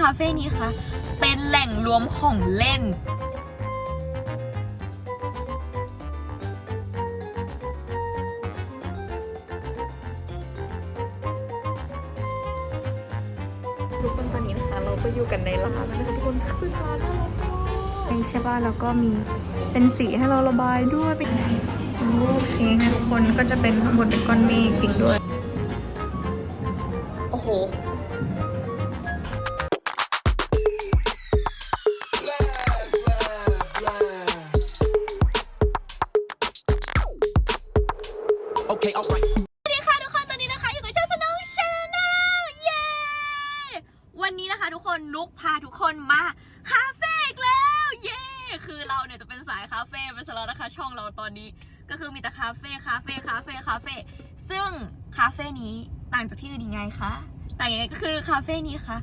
คาเฟ่นี้คะเป็นแหล่งรวมของเล่น ทุกคนตอนนี้นะคะเราก็อยู่กันในร้านแล้วนะคะทุกคนซึ่งร้านน่ารักมากใช่ป่ะแล้วก็มีเป็นสีให้เราระบายด้วยเป็นโอเคนะทุกคนก็จะเป็นข้างบนเป็นก้อนเมฆจริงด้วย โอ้โห Okay, alright. สวัสดีค่ะทุกคนตอนนี้นะคะอยู่กับช่องสโนว์ชาแนลเย้วันนี้นะคะทุกคนนุกพาทุกคนมาคาเฟ่อีกแล้วเย้คือเราเนี่ยจะเป็นสายคาเฟ่ไปซะแล้วนะคะ ช่องเราตอนนี้ก็คือมีแต่คาเฟ่คาเฟ่คาเฟ่คาเฟ่ซึ่งคาเฟ่นี้ต่างจากที่อื่นยังไงคะต่างยังไงก็คือคาเฟ่นี้นะคะ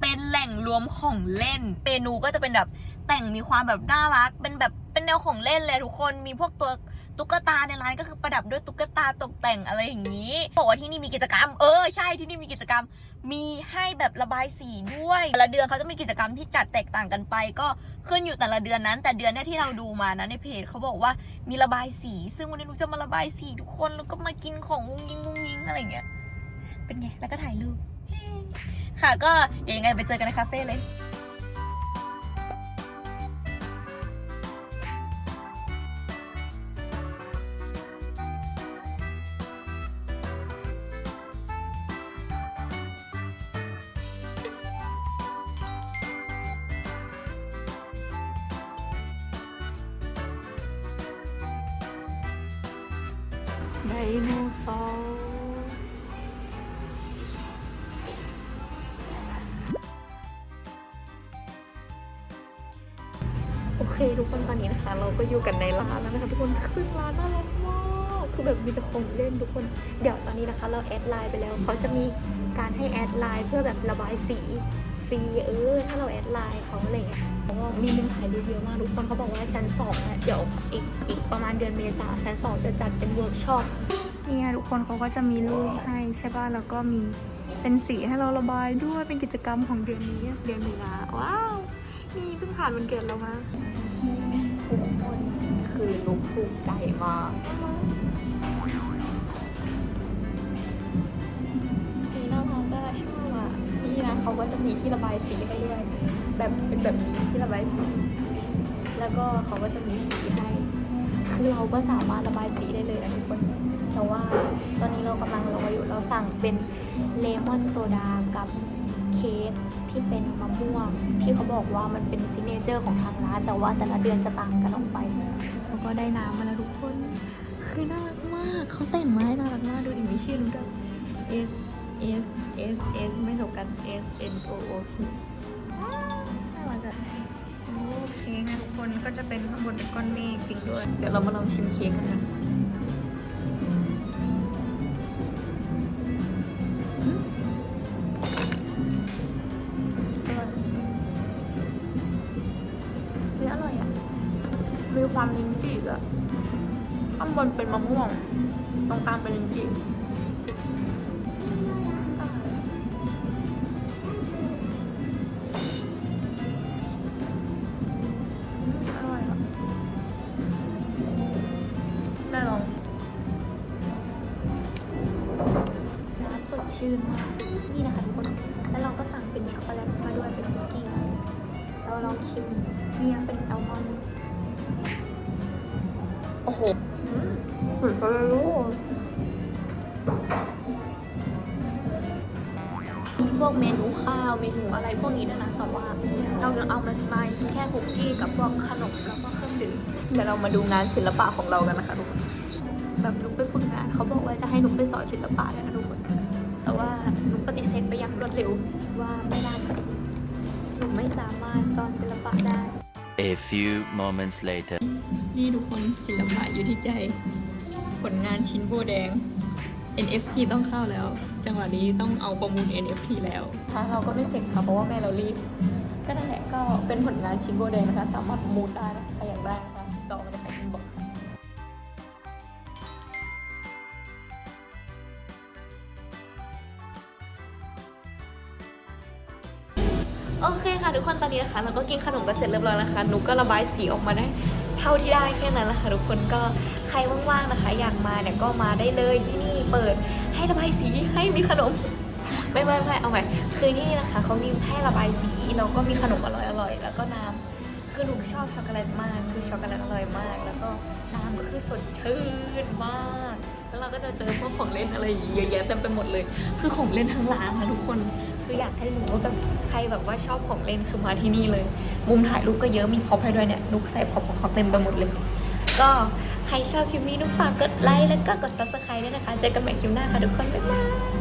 เป็นแหล่งรวมของเล่นเมนูก็จะเป็นแบบแต่งมีความแบบน่ารักเป็นแบบ เป็นแนวของเล่นเลยทุกคนมีพวกตัวตุ๊กตาในร้านก็คือประดับด้วยตุ๊กตาตกแต่งอะไรอย่างนี้บอกว่าที่นี่มีกิจกรรม เออใช่ที่นี่มีกิจกรรม มีให้แบบระบายสีด้วยแต่ละเดือนเขาจะมีกิจกรรมที่จัดแตกต่างกันไป ก็ขึ้นอยู่แต่ละเดือนนั้น แต่เดือนนี้ที่เราดูมานะในเพจเขาบอกว่ามีระบายสี ซึ่งวันนี้หนูจะมาระบายสีทุกคนแล้วก็มากินของงุ้งยิงงุ้งยิงอะไรอย่างเงี้ยเป็นไงแล้วก็ถ่ายรูปค่ะก็เดี๋ยวยังไงไปเจอกันในคาเฟ่เลย ไดโนเสาร์โอเคทุกคนตอนนี้นะคะ เราก็อยู่กันในร้านแล้วนะคะทุกคนซึ่งร้านน่ารักมากคือแบบมีแต่ของเล่นทุกคน เดี๋ยวตอนนี้นะคะ เราแอดไลน์ไปแล้วเขาจะมีการให้แอดไลน์เพื่อแบบระบายสี รีเออถ้าเราแอดไลน์เขาอะไรเงี้ยเขาก็มีมุมถ่ายรูปเยอะมากทุกคนเขาบอกว่าชั้นสองอะเดี๋ยวอีกอีกประมาณเดือนเมษาชั้นสองจะจัดเป็นเวิร์กช็อปนี่ไงทุกคนเขาก็จะมีรูปให้ใช่ป่ะแล้วก็มีเป็นสีให้เราระบายด้วยเป็นกิจกรรมของเดือนนี้เดือนมีนาว้าวนี่เพิ่งผ่านวันเกิดเรามาทุกคนคือลุกภูมิใจมาก เขาก็จะมีที่ระบายสีให้ด้วย แบบเป็นแบบนี้ที่ระบายสี แล้วก็เขาก็จะมีสีให้ คือเราก็สามารถระบายสีได้เลยนะทุกคน แต่ว่าตอนนี้เรากำลังรออยู่ เราสั่งเป็นเลมอนโซดากับเค้กที่เป็นมะม่วงที่เขาบอกว่ามันเป็นซิเนเจอร์ของทางร้าน แต่ว่าแต่ละเดือนจะต่างกันออกไป แล้วก็ได้น้ำมาแล้วทุกคน คือน่ารักมาก เขาแต่งมาให้น่ารักมาก ดูดิมีชื่อหนูด้วย S S S S ไม่ถูกกัน S N O O P น่ารักอะโอเคนะทุกคนก็จะเป็นข้างบนเป็นก้อนเมฆจริงด้วย เดี๋ยวเรามาลองชิมเค้กกันนะอร่อยเฮ้ยอร่อยอะ มีความลิ้นจี่อะข้างบนเป็นมะม่วง ตรงกลางเป็นลิ้นจี่ ชื่นมากนี่นะคะทุกคน แล้วเราก็สั่งเป็นช็อกโกแลตมาด้วยเป็นคุกกี้เราลองชิมเนี่ยเป็นแอลมอนด์โอ้โหสุดเลยลูกมีพวกเมนูข้าวเมนูอะไรพวกนี้ด้วยนะแต่ว่าเรายังเอามาสไมล์แค่คุกกี้กับพวกขนมแล้วก็เครื่องดื่มเดี๋ยวเรามาดูงานศิลปะของเรากันนะคะทุกคนแบบนุกไปฝึกงานเขาบอกว่าจะให้นุกไปสอนศิลปะเลยนะทุกคน รวดเร็วว่าไม่ได้หนูไม่สามารถสอนศิลปะได้ A few moments later. นี่ทุกคนศิลปะอยู่ที่ใจ ผลงานชิ้นโบแดง NFT ต้องเข้าแล้ว จังหวะนี้ต้องเอาประมูล NFT แล้วทางเราก็ไม่เสร็จค่ะเพราะว่าแม่เรารีบ ก็นั่นแหละก็เป็นผลงานชิ้นโบแดงนะคะ สามารถประมูลได้นะคะใครอยากได้นะคะต่อ โอเคค่ะทุกคนตอนนี้นะคะเราก็กินขนมกันเสร็จเรียบร้อยแล้วนะคะนุกก็ระบายสีออกมาได้เท่าที่ได้แค่นั้นแหละค่ะทุกคนก็ใครว่างๆนะคะ อยากมาเนี่ยก็มาได้เลยที่นี่เปิดให้ระบายสีให้มีขนมไม่ไม่ไม่เอาใหม่คือที่นี่นะคะเขามีให้ระบายสีแล้วก็มีขนมอร่อยอร่อยๆแล้วก็น้ำคือหนูชอบช็อกโกแลตมาก คือช็อกโกแลตอร่อยมาก แล้วก็น้ำก็คือสดชื่นมากแล้วเราก็จะเจอพวกของเล่นอะไรเยเยอะแยะเต็มไปหมดเลย คือของเล่นทั้งร้านค่ะทุกคน คืออยากให้รู้ว่าแบบใครแบบว่าชอบของเล่นคือมาที่นี่เลย มุมถ่ายรูปก็เยอะมีพ็อปให้ด้วยเนี่ยนุกใส่พ็อปของเขาเต็มไปหมดเลย ก็ใครชอบคลิปนี้นุกฝากกดไลค์แล้วก็กด subscribe ด้วยนะคะ เจอกันใหม่คลิปหน้าค่ะทุกคนบ๊ายบาย